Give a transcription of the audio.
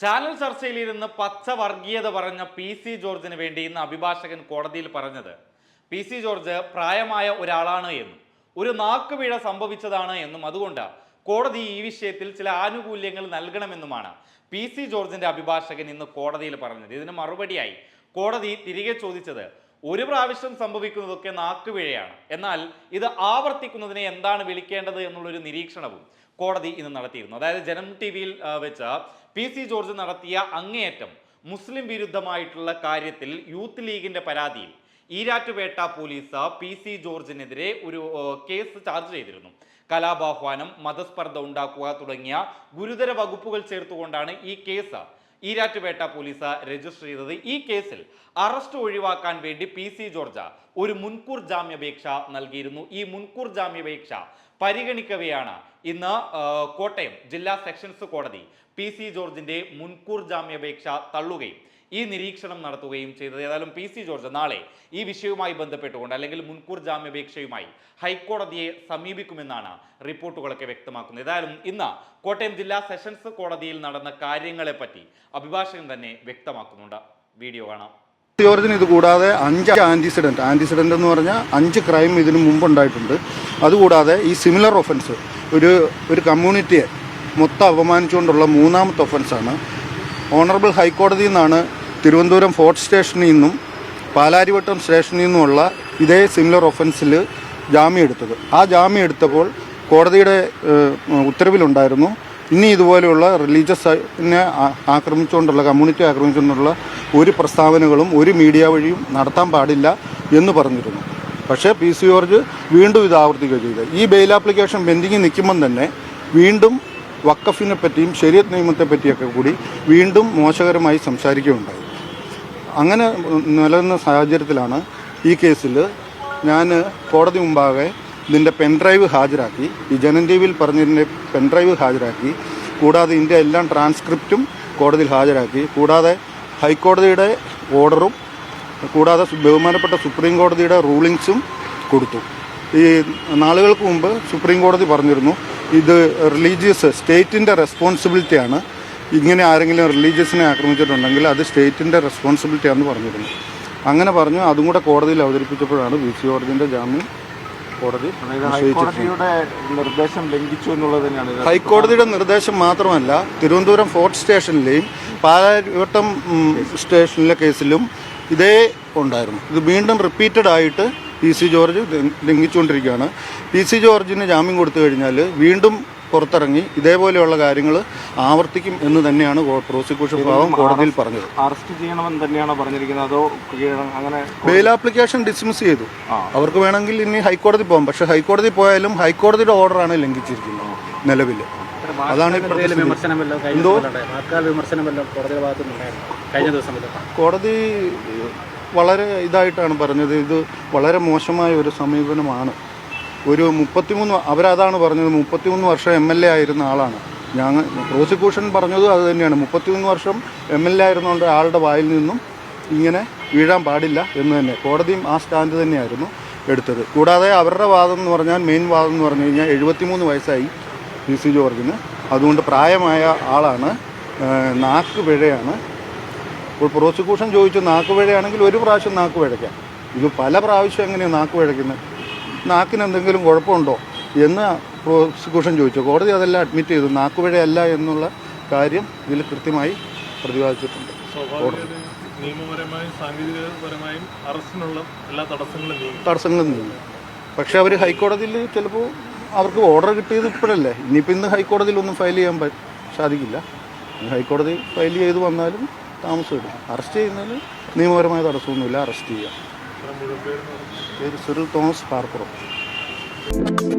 Channel ചർച്ചയിലിരുന്ന് പച്ച വർഗീയത പറഞ്ഞ പി സി ജോർജിന് വേണ്ടി ഇന്ന് അഭിഭാഷകൻ കോടതിയിൽ പറഞ്ഞത് പി സി ജോർജ് പ്രായമായ ഒരാളാണ് എന്നും ഒരു നാക്കുവീഴ സംഭവിച്ചതാണ് എന്നും. അതുകൊണ്ട് കോടതി ഈ വിഷയത്തിൽ ചില ആനുകൂല്യങ്ങൾ നൽകണമെന്നുമാണ് പി സി ജോർജിന്റെ അഭിഭാഷകൻ ഇന്ന് കോടതിയിൽ പറഞ്ഞത്. ഇതിന് മറുപടിയായി കോടതി തിരികെ ചോദിച്ചത് ഒരു പ്രാവശ്യം സംഭവിക്കുന്നതൊക്കെ നാക്കുപിഴയാണ്. എന്നാൽ ഇത് ആവർത്തിക്കുന്നതിനെ എന്താണ് വിളിക്കേണ്ടത് എന്നുള്ളൊരു നിരീക്ഷണവും കോടതി ഇന്ന് നടത്തിയിരുന്നു. അതായത് ജനം ടി വിയിൽ വെച്ച പി സി ജോർജ് നടത്തിയ അങ്ങേയറ്റം മുസ്ലിം വിരുദ്ധമായിട്ടുള്ള കാര്യത്തിൽ യൂത്ത് ലീഗിന്റെ പരാതിയിൽ ഈരാറ്റുപേട്ട പോലീസ് പി സി ജോർജിനെതിരെ ഒരു കേസ് ചാർജ് ചെയ്തിരുന്നു. കലാപാഹ്വാനം മതസ്പർദ്ധ ഉണ്ടാക്കുക തുടങ്ങിയ ഗുരുതര വകുപ്പുകൾ ചേർത്തുകൊണ്ടാണ് ഈ കേസ് ഈരാറ്റുപേട്ട പോലീസ് രജിസ്റ്റർ ചെയ്തത്. ഈ കേസിൽ അറസ്റ്റ് ഒഴിവാക്കാൻ വേണ്ടി പി സി ജോർജ് ഒരു മുൻകൂർ ജാമ്യാപേക്ഷ നൽകിയിരുന്നു. ഈ മുൻകൂർ ജാമ്യാപേക്ഷ പരിഗണിക്കവെയാണ് ഇന്ന് കോട്ടയം ജില്ലാ സെഷൻസ് കോടതി പി സി ജോർജിന്റെ മുൻകൂർ ജാമ്യാപേക്ഷ തള്ളുകയും ഈ നിരീക്ഷണം നടത്തുകയും ചെയ്തത്. ഏതായാലും പി സി ജോർജ് നാളെ ഈ വിഷയവുമായി ബന്ധപ്പെട്ടുകൊണ്ട് അല്ലെങ്കിൽ മുൻകൂർ ജാമ്യാപേക്ഷയുമായി ഹൈക്കോടതിയെ സമീപിക്കുമെന്നാണ് റിപ്പോർട്ടുകളൊക്കെ വ്യക്തമാക്കുന്നത്. ഏതായാലും ഇന്ന് കോട്ടയം ജില്ലാ സെഷൻസ് കോടതിയിൽ നടന്ന കാര്യങ്ങളെപ്പറ്റി അഭിഭാഷകൻ തന്നെ വ്യക്തമാക്കുന്നുണ്ട്. വീഡിയോ കാണാം. ജോർജിന് ഇത് കൂടാതെ അഞ്ച് ആന്റിസിഡന്റ് ആന്റിസിഡന്റ് എന്ന് പറഞ്ഞാൽ അഞ്ച് ക്രൈം ഇതിനു മുമ്പുണ്ടായിട്ടുണ്ട്. അതുകൂടാതെ ഈ സിമിലർ ഒഫൻസ് ഒരു ഒരു കമ്മ്യൂണിറ്റിയെ മൊത്തം അപമാനിച്ചുകൊണ്ടുള്ള മൂന്നാമത്തെ ഒഫൻസാണ് ഓണറബിൾ ഹൈക്കോടതിയിൽ നിന്നാണ് തിരുവനന്തപുരം ഫോർട്ട് സ്റ്റേഷനിൽ നിന്നും പാലാരിവട്ടം സ്റ്റേഷനിൽ നിന്നുമുള്ള ഇതേ സിമിലർ ഒഫൻസിൽ ജാമ്യം എടുത്തത്. ആ ജാമ്യം എടുത്തപ്പോൾ കോടതിയുടെ ഉത്തരവിലുണ്ടായിരുന്നു ഇനി ഇതുപോലെയുള്ള റിലീജിയസിനെ ആക്രമിച്ചുകൊണ്ടുള്ള കമ്മ്യൂണിറ്റി ആക്രമിച്ചുകൊണ്ടുള്ള ഒരു പ്രസ്താവനകളും ഒരു മീഡിയ വഴിയും നടത്താൻ പാടില്ല എന്ന് പറഞ്ഞിരുന്നു. പക്ഷേ പി. സി. ജോർജ് വീണ്ടും ഇത് ആവർത്തിക്കുക ചെയ്തത് ഈ ബെയിൽ ആപ്ലിക്കേഷൻ പെൻഡിങ്ങിൽ നിൽക്കുമ്പം തന്നെ വീണ്ടും വക്കഫിനെ പറ്റിയും ശരീരത്ത് നിയമത്തെ പറ്റിയൊക്കെ കൂടി വീണ്ടും മോശകരമായി സംസാരിക്കുകയുണ്ടായി. അങ്ങനെ നിലനിന്ന സാഹചര്യത്തിലാണ് ഈ കേസിൽ ഞാൻ കോടതി മുമ്പാകെ ഇതിന്റെ പെൻഡ്രൈവ് ഹാജരാക്കി ഈ ജനൻ ടി വിയിൽ പറഞ്ഞതിന്റെ പെൻഡ്രൈവ് ഹാജരാക്കി കൂടാതെ ഇതിന്റെ എല്ലാം ട്രാൻസ്ക്രിപ്റ്റും കോടതിയിൽ ഹാജരാക്കി കൂടാതെ ഹൈക്കോടതിയുടെ ഓർഡറും കൂടാതെ ബഹുമാനപ്പെട്ട സുപ്രീം കോടതിയുടെ റൂളിങ്സും കൊടുത്തു. ഈ നാളുകൾക്ക് മുമ്പ് സുപ്രീം കോടതി പറഞ്ഞിരുന്നു ഇത് റിലീജിയസ് സ്റ്റേറ്റിന്റെ റെസ്പോൺസിബിലിറ്റിയാണ് ഇങ്ങനെ ആരെങ്കിലും റിലീജിയസിനെ ആക്രമിച്ചിട്ടുണ്ടെങ്കിൽ അത് സ്റ്റേറ്റിന്റെ റെസ്പോൺസിബിലിറ്റിയാണെന്ന് പറഞ്ഞിരുന്നു. അങ്ങനെ പറഞ്ഞു അതും കൂടെ കോടതിയിൽ അവതരിപ്പിച്ചപ്പോഴാണ് വി. സി. ജോർജിന്റെ ജാമ്യം കോടതി നിർദ്ദേശം ലംഘിച്ചു എന്നുള്ളത് തന്നെയാണ്. ഹൈക്കോടതിയുടെ നിർദ്ദേശം മാത്രമല്ല തിരുവനന്തപുരം ഫോർട്ട് സ്റ്റേഷനിലെയും പാലാരിവട്ടം സ്റ്റേഷനിലെ കേസിലും ഇതേ ഉണ്ടായിരുന്നു. ഇത് വീണ്ടും റിപ്പീറ്റഡ് ആയിട്ട് P C. George ലംഘിച്ചുകൊണ്ടിരിക്കുകയാണ്. P C. ജോർജിന് ജാമ്യം കൊടുത്തു കഴിഞ്ഞാൽ വീണ്ടും പുറത്തിറങ്ങി ഇതേപോലെയുള്ള കാര്യങ്ങൾ ആവർത്തിക്കും എന്ന് തന്നെയാണ് പ്രോസിക്യൂഷൻ ഭാഗം കോടതിയിൽ പറഞ്ഞത്. അറസ്റ്റ് ചെയ്യണമെന്ന് തന്നെയാണ് പറഞ്ഞിരിക്കുന്നത്? അതോ അങ്ങനെ ബെയിൽ ആപ്ലിക്കേഷൻ ഡിസ്മിസ് ചെയ്തു. അവർക്ക് വേണമെങ്കിൽ ഇനി ഹൈക്കോടതി പോകാം. പക്ഷേ ഹൈക്കോടതി പോയാലും ഹൈക്കോടതിയുടെ ഓർഡറാണ് ലംഘിച്ചിരിക്കുന്നത് നിലവിൽ അതാണ് എന്തോ? കോടതി വളരെ ഇതായിട്ടാണ് പറഞ്ഞത്. ഇത് വളരെ മോശമായ ഒരു സമീപനമാണ്. ഒരു മുപ്പത്തിമൂന്ന് അവരതാണ് പറഞ്ഞത് മുപ്പത്തിമൂന്ന് വർഷം എം എൽ എ ആയിരുന്ന ആളാണ്. ഞങ്ങൾ പ്രോസിക്യൂഷൻ പറഞ്ഞതും അത് തന്നെയാണ്. മുപ്പത്തിമൂന്ന് വർഷം എം എൽ എ ആയിരുന്നുകൊണ്ട് ആളുടെ വായിൽ നിന്നും ഇങ്ങനെ വീഴാൻ പാടില്ല എന്ന് തന്നെ. കോടതിയും ആ സ്റ്റാൻഡ് തന്നെയായിരുന്നു എടുത്തത്. കൂടാതെ അവരുടെ വാദം എന്ന് പറഞ്ഞാൽ മെയിൻ വാദം എന്ന് പറഞ്ഞു കഴിഞ്ഞാൽ എഴുപത്തിമൂന്ന് വയസ്സായി പി സി ജോർജിന്. അതുകൊണ്ട് പ്രായമായ ആളാണ്. നാക്ക് പിഴയാണ്. ഇപ്പോൾ പ്രോസിക്യൂഷൻ ചോദിച്ചു നാക്ക് പിഴയാണെങ്കിൽ ഒരു പ്രാവശ്യം നാക്ക് പിഴയ്ക്കാം. ഇത് പല പ്രാവശ്യം എങ്ങനെയാണ് നാക്ക് പിഴയ്ക്കുന്നത്? നാക്കിന് എന്തെങ്കിലും കുഴപ്പമുണ്ടോ എന്ന് പ്രോസിക്യൂഷൻ ചോദിച്ചു. കോടതി അതെല്ലാം അഡ്മിറ്റ് ചെയ്തു. നാക്കുപഴയല്ല എന്നുള്ള കാര്യം ഇതിൽ കൃത്യമായി പ്രതിപാദിച്ചിട്ടുണ്ട്. നിയമപരമായും സാങ്കേതികപരമായും അറസ്റ്റിനുള്ള എല്ലാ തടസ്സങ്ങളും നീങ്ങി. പക്ഷെ നീങ്ങി. പക്ഷേ അവർ ഹൈക്കോടതിയിൽ ചിലപ്പോൾ അവർക്ക് ഓർഡർ കിട്ടിയത് ഇപ്പോഴല്ലേ? ഇനിയിപ്പോൾ ഇന്ന് ഹൈക്കോടതിയിൽ ഒന്നും ഫയൽ ചെയ്യാൻ സാധിക്കില്ല. ഹൈക്കോടതി ഫയൽ ചെയ്ത് വന്നാലും താമസം ഇടും അറസ്റ്റ് ചെയ്യുന്നതിൽ നിയമപരമായ തടസ്സമൊന്നുമില്ല. അറസ്റ്റ് ചെയ്യാം. ਫਿਰ ਸੁਰੂ ਤੋਂ ਸਪਾਰਕ ਕਰੋ